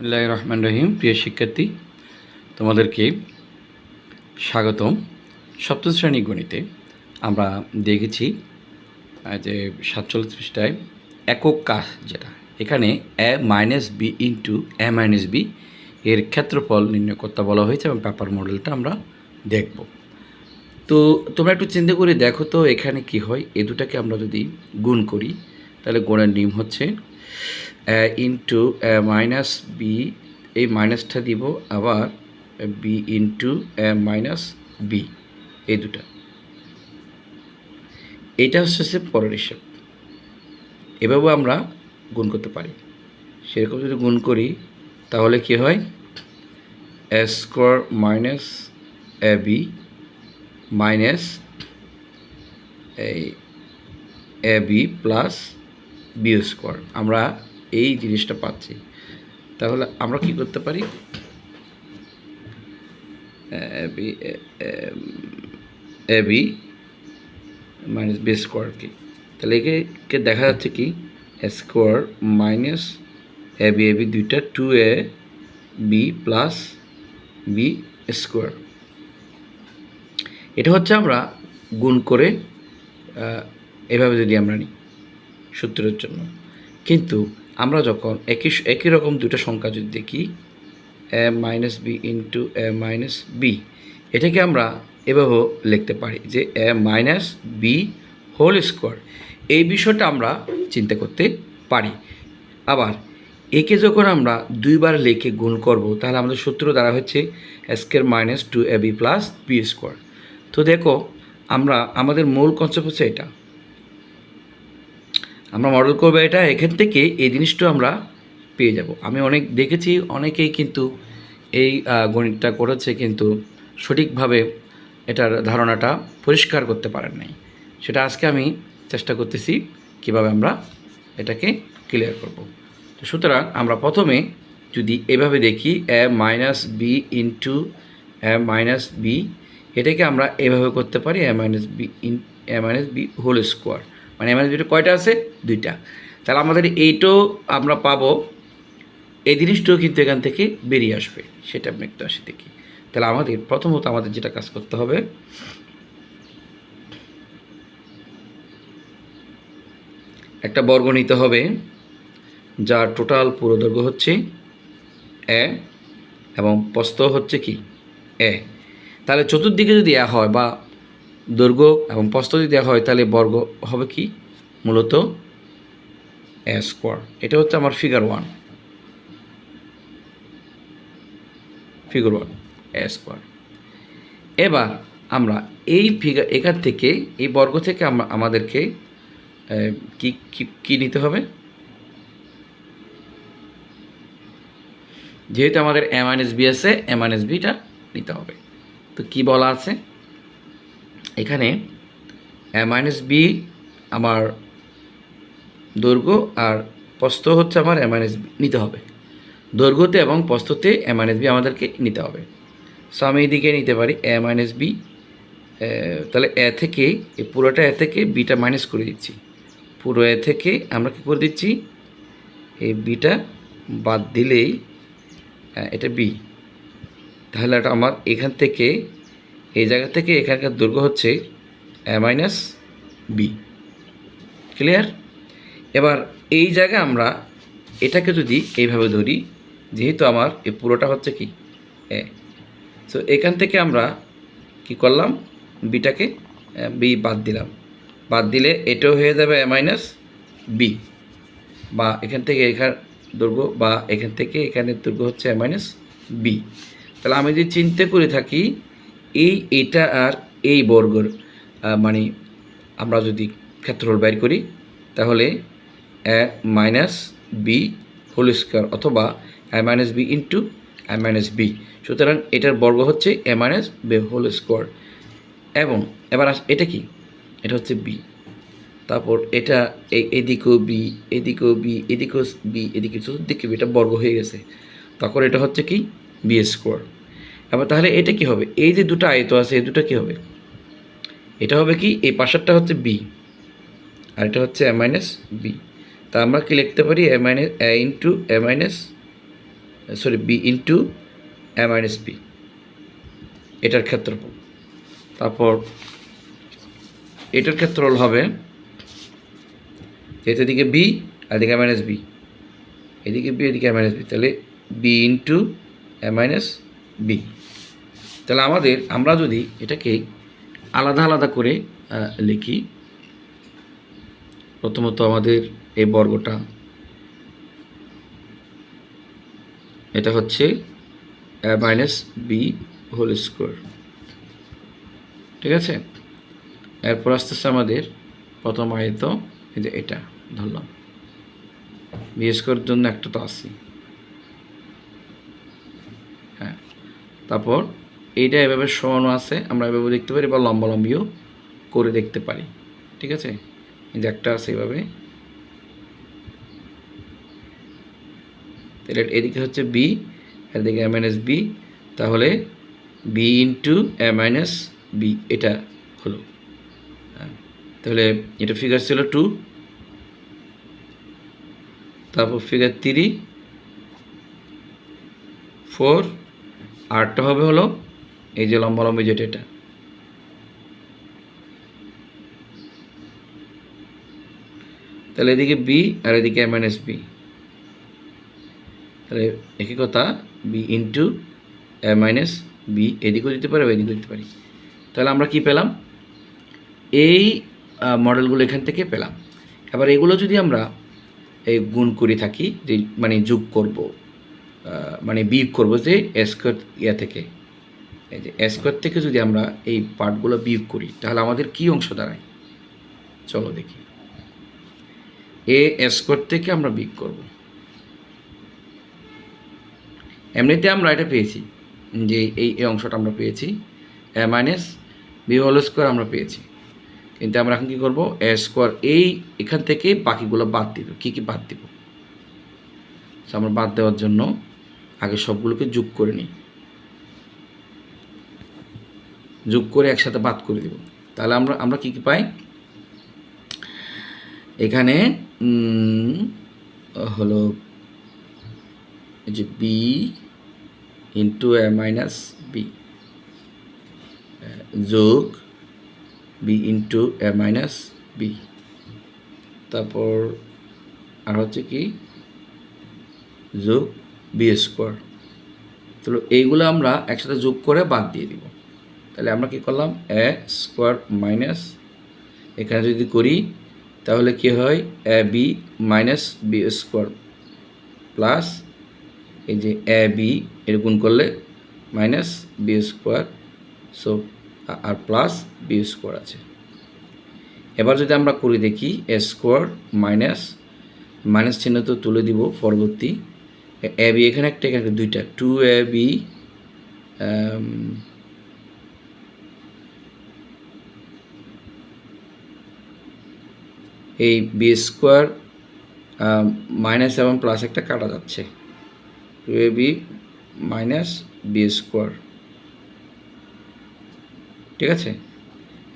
বিসমিল্লাহির রহমান রহিম। প্রিয় শিক্ষার্থী, তোমাদেরকে স্বাগতম। সপ্তম শ্রেণি গণিতে আমরা দেখেছি যে সাতচল্লিশ পৃষ্ঠায় একক কাজ যেটা। এখানে A minus B into A minus B এর ক্ষেত্রফল নির্ণয় করতে বলা হয়েছে এবং পেপার মডেলটা আমরা দেখব। তো তোমরা একটু চিন্তা করে দেখো তো এখানে কি হয়। এ দুটাকে আমরা যদি গুণ করি, তাহলে গুণের নিয়ম হচ্ছে ইন্টু মাইনাস বি এই মাইনাসটা দিব আবার বি ইন্টু মাইনাস বি এই দুটা। এটা হচ্ছে পরের হিসাব। এভাবেও আমরা গুণ করতে পারি। সেরকম যদি গুণ করি, তাহলে কি হয়? A square minus A B minus এই A B plus B square আমরা এই জিনিসটা পাচ্ছি। তাহলে আমরা কি করতে পারি? A B minus B square কি। তাহলে একে দেখা যাচ্ছে কি? Square minus A B A B দুইটা two A B plus B square এটা হচ্ছে আমরা গুণ করে এভাবে যদি আমরা নিই। সূত্রের জন্য। কিন্তু আমরা যখন একই একই রকম দুটো সংখ্যা যদি দেখি, A minus B into A minus B, এটাকে আমরা এভাবেও লিখতে পারি যে A minus B whole square. এই বিষয়টা আমরা চিন্তা করতে পারি। আবার একে যখন আমরা দুইবার লিখে গুণ করব, তাহলে আমাদের সূত্র দ্বারা হচ্ছে square minus two A B plus B square. তো দেখো, আমরা, আমাদের মূল কনসেপ্ট হচ্ছে এটা। আমরা মডেল করব এটা, এখান থেকে এই জিনিসটা আমরা পেয়ে যাব। আমি অনেক দেখেছি, অনেকেই কিন্তু এই গণিতটা করেছে কিন্তু সঠিকভাবে এটার ধারণাটা পরিষ্কার করতে পারেন নাই। সেটা আজকে আমি চেষ্টা করতেছি কীভাবে আমরা এটাকে ক্লিয়ার করব। তো সুতরাং আমরা প্রথমে যদি এভাবে দেখি A minus B into A minus B এটাকে আমরা এভাবে করতে পারি A minus B in A minus B whole square মানে এ মাইনাস বিটা কয়টা আছে? দুইটা। তাহলে আমাদের এইটাও আমরা পাবো, এই জিনিসটাও কিন্তু এখান থেকে বেরিয়ে আসবে, সেটা আমি একটু আসি দেখি। তাহলে আমাদের প্রথমত আমাদের যেটা কাজ করতে হবে, একটা বর্গ নিতে হবে, যার টোটাল পুরো দৈর্ঘ্য হচ্ছে এ এবং প্রস্থ হচ্ছে কি? এ। তাহলে চতুর্দিকে যদি এ হয় বা দৈর্ঘ্য এবং প্রস্থ যদি দেওয়া হয়, তাহলে বর্গ হবে কি? মূলত স্কোয়ার এটা হচ্ছে আমার figure one figure one square এবার আমরা এই ফিগার এখান থেকে, এই বর্গ থেকে আমরা, আমাদেরকে কি, কি- নিতে হবে? যেহেতু আমাদের এম এস বি আছে এম এস বিটা নিতে হবে। তো কি বলা আছে? এখানে মাইনাস বি আমার দৈর্ঘ্য আর প্রস্থ হচ্ছে আমার এ মাইনাস বি নিতে হবে। দৈর্ঘ্যতে এবং প্রস্থতে এ মাইনাস বি আমাদেরকে নিতে হবে। সো আমি এদিকে নিতে পারি এ মাইনাস বি তাহলে এ থেকে, এই পুরোটা এ থেকে বিটা মাইনাস করে দিচ্ছি। পুরো এ থেকে আমরা কী করে দিচ্ছি? এই বিটা বাদ দিলেই এটা বি তাহলে এটা আমার এখান থেকে এই জায়গা থেকে এখানকার দৈর্ঘ্য হচ্ছে মাইনাস বি ক্লিয়ার এবার এই জায়গায় আমরা এটাকে যদি এইভাবে ধরি, যেহেতু আমার এই পুরোটা হচ্ছে কি? এ। সো এখান থেকে আমরা কি করলাম? বিটাকে বি বাদ দিলাম। বাদ দিলে এটাও হয়ে যাবে এ মাইনাস বি বা এখান থেকে এখান দৈর্ঘ্য বা এখান থেকে এখানের দৈর্ঘ্য হচ্ছে এ মাইনাস বি তাহলে আমি যদি চিন্তা করে থাকি এই, এটা আর এই বর্গর মানে আমরা যদি ক্ষেত্রফল বের করি, তাহলে A minus B whole square অথবা A minus B into A minus B. সুতরাং এটার বর্গ হচ্ছে A minus B whole square. এবং এবার আস, এটা কি? এটা হচ্ছে বি। তারপর এটা এদিকেও বি এদিকেও বি এদিকেও বি, এদিকে চতুর্দিকে বি, এটা বর্গ হয়ে গেছে। তখন এটা হচ্ছে কি? B square. এবার তাহলে এটা কি হবে? এই যে দুটো আয়ত আছে, এই দুটো কি হবে? এটা হবে কি? এই পাশেরটা হচ্ছে বি আর এটা হচ্ছে এ মাইনাস বি তা আমরা কি লিখতে পারি? A minus A into A minus sorry B into A minus B এটার ক্ষেত্রফল। তারপর এটার ক্ষেত্রফল হবে যেহেতু এদিকে বি আর এদিকে মাইনাস বি এদিকে বি এদিকে মাইনাস বি তাহলে B into A minus B তাহলে আমাদের, আমরা যদি এটাকে আলাদা আলাদা করে লিখি, প্রথমত আমাদের এই বর্গটা, এটা হচ্ছে মাইনাস বি হোল স্কোয়ার ঠিক আছে? এরপর আস্তে আস্তে আমাদের প্রথম আয়ত যে এটা ধরলাম। বি স্কোয়ার জন্য একটা তো আসি হ্যাঁ তারপর এইটা এভাবে সমানও আছে আমরা এভাবে দেখতে পারি বা লম্বা লম্বিও করে দেখতে পারি। ঠিক আছে? এই যে একটা আছে এভাবে। তাহলে এদিকে হচ্ছে বি এদিকে এম মাইনাস বি তাহলে B into A minus B এটা হলো। হ্যাঁ, তাহলে এটা ফিগার ছিল টু তারপর ফিগার থ্রি ফোর আরটা হবে হলো এই যে লম্বা লম্বি যেটা এটা। তাহলে এদিকে বি আর এদিকে এম এস বি তাহলে একই কথা B into A minus B এদিকেও দিতে পারি এদিকেও দিতে পারি। তাহলে আমরা কি পেলাম? এই মডেলগুলো এখান থেকে পেলাম। এবার এগুলো যদি আমরা এই গুণ করে থাকি, যে মানে যোগ করব মানে বিয়োগ করব যে স্কোয়ার ইয়া থেকে। এই যে স্কোয়ার থেকে যদি আমরা এই পার্টগুলো বিয়োগ করি, তাহলে আমাদের কি অংশ দাঁড়ায়? চলো দেখি। এ স্কোয়ার থেকে আমরা বিয়োগ করব। এমনিতে আমরা এটা পেয়েছি যে এই এই অংশটা আমরা পেয়েছি। A minus B whole square আমরা পেয়েছি। কিন্তু আমরা এখন কী করব? এ স্কোয়ার এই এখান থেকে বাকিগুলো বাদ দিব। কী কী বাদ দিব? আমরা বাদ দেওয়ার জন্য আগে সবগুলোকে যোগ করে নিই। যোগ করে একসাথে বাদ করে দিব। তাহলে আমরা আমরা কী কী পাই? এখানে হলো যে B into A minus B যোগ B into A minus B তারপর আর হচ্ছে কি? যোগ বি স্কোয়ার তাহলে এইগুলো আমরা একসাথে যোগ করে বাদ দিয়ে দিব। তাহলে আমরা কি করলাম? এ স্কোয়ার মাইনাস এখানে যদি করি, তাহলে কি হয়? A B minus B square plus এই যে এ বি এর গুণ করলে মাইনাস বি স্কোয়ার সো আর প্লাস বি স্কোয়ার আছে। এবার যদি আমরা করি দেখি এ স্কোয়ার মাইনাস মাইনাস চিহ্ন তো তুলে দিব পরবর্তী। এ বি এখানে একটা, এখানে দুইটা। টু এ বি এই বি স্কোয়ার মাইনাস এবং প্লাস একটা কাটা যাচ্ছে। Two A B minus B square ঠিক আছে?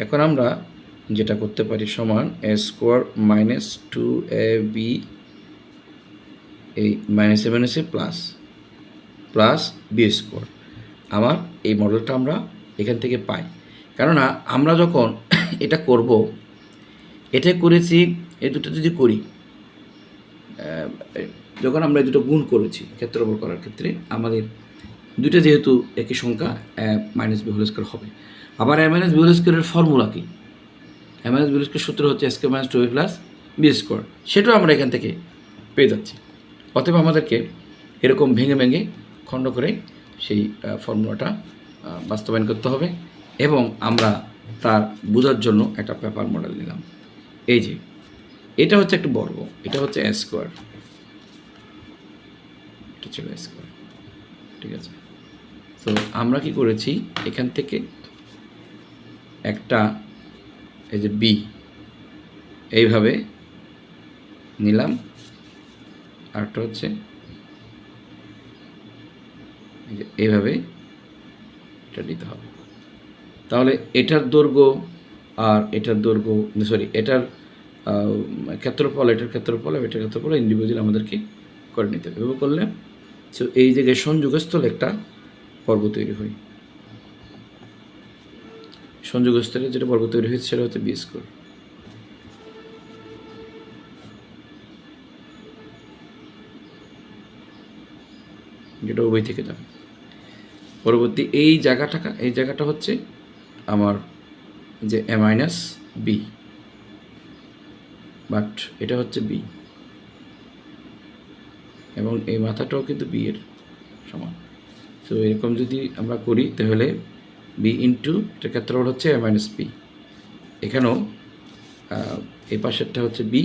এখন আমরা যেটা করতে পারি সমান A square minus two A B এই মাইনাস মাইনাসে মাইনাসে প্লাস প্লাস বি স্কোয়ার আমার এই মডেলটা আমরা এখান থেকে পাই। কেননা আমরা যখন এটা করব এটা করেছি, এই দুটো যদি করি যখন আমরা দুটো গুণ করেছি, ক্ষেত্রফল করার ক্ষেত্রে, আমাদের দুটো যেহেতু একই সংখ্যা মাইনাস বি হোল স্কোয়ার হবে। আবার এ মাইনাস বি হোল স্কোয়ারের ফর্মুলা কি? A minus B whole square সূত্র হচ্ছে কে minus two plus B square সেটাও আমরা এখান থেকে পেয়ে যাচ্ছি। অতএব আমাদেরকে এরকম ভেঙে ভেঙে খণ্ড করে সেই ফর্মুলাটা বাস্তবায়ন করতে হবে এবং আমরা তার বোঝার জন্য একটা পেপার মডেল নিলাম। এই যে, এটা হচ্ছে একটা বর্গ, এটা হচ্ছে স্কোয়ার এটা ছিল স্কোয়ার ঠিক আছে? তো আমরা কি করেছি? এখান থেকে একটা, এই যে বি এইভাবে নিলাম। আরেকটা হচ্ছে এইভাবে এটা নিতে হবে। তাহলে এটার দৈর্ঘ্য আর এটার দৈর্ঘ্য সরি এটার ক্ষেত্রফল এটার ক্ষেত্রফল এটার ক্ষেত্রফল ইন্ডিভিজুয়াল আমাদেরকে করে নিতে হবে। এভাবে করলে সো এই জায়গায় সংযোগস্থল একটা পর্ব তৈরি হয়। সংযোগস্থলে যেটা পর্ব তৈরি হয়েছে সেটা হচ্ছে বি স্কোর যেটা উভয় থেকে যাবে। পরবর্তী এই জায়গাটা এই জায়গাটা হচ্ছে আমার যে এ মাইনাস বি বাট এটা হচ্ছে বি এবং এই মাথাটাও কিন্তু বি এর সমান। তো এরকম যদি আমরা করি, তাহলে বি ইন্টু এটার ক্ষেত্রফল হচ্ছে এ মাইনাস বি এখানেও এই পাশেরটা হচ্ছে বি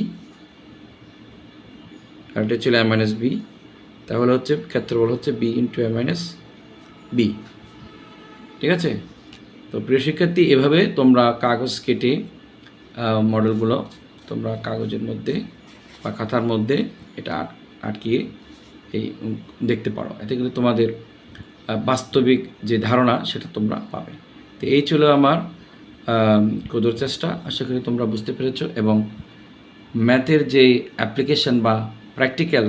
আর এটা ছিল এ মাইনাস বি তাহলে হচ্ছে, ক্ষেত্রফল হচ্ছে B into A minus B ঠিক আছে? তো প্রিয় শিক্ষার্থী, এভাবে তোমরা কাগজ কেটে মডেলগুলো তোমরা কাগজের মধ্যে বা খাতার মধ্যে এটা আটকিয়ে এই দেখতে পারো। এতে কিন্তু তোমাদের বাস্তবিক যে ধারণা সেটা তোমরা পাবে। তো এই ছিল আমার কদর চেষ্টা। আশা করি তোমরা বুঝতে পেরেছ এবং ম্যাথের যে অ্যাপ্লিকেশন বা প্র্যাকটিক্যাল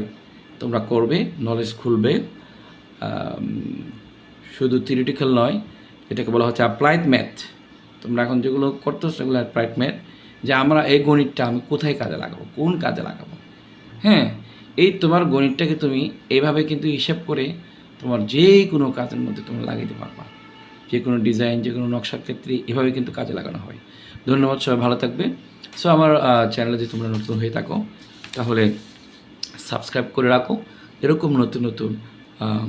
তোমরা করবে, নলেজ খুলবে। শুধু থিওরিটিক্যাল নয় এটাকে বলা হচ্ছে অ্যাপ্লাইড ম্যাথ তোমরা এখন যেগুলো করতেছো সেগুলো অ্যাপ্লাইড ম্যাথ যে আমরা এই গণিতটা আমি কোথায় কাজে লাগাবো, কোন কাজে লাগাবো? হ্যাঁ এই তোমার গণিতটাকে তুমি এইভাবে কিন্তু হিসেব করে তোমার যে কোনো কাজের মধ্যে তুমি লাগাইতে পারবা। যে কোনো ডিজাইন যে কোনো নকশার ক্ষেত্রে এভাবে কিন্তু কাজে লাগানো হয়। ধন্যবাদ সবাই, ভালো থাকবে। সো আমার চ্যানেলে যদি তোমরা নতুন হয়ে থাকো, তাহলে সাবস্ক্রাইব করে রাখো। এরকম নতুন নতুন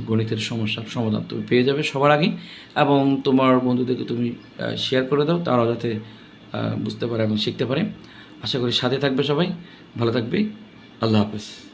গণিতের সমস্যার সমাধান তুমি পেয়ে যাবে সবার আগে। এবং তোমার বন্ধুদেরকে তুমি শেয়ার করে দাও, তারাও যাতে বুঝতে পারে এবং শিখতে পারে। আশা করি সাথে থাকবে সবাই। ভালো থাকবে। আল্লাহ হাফেজ।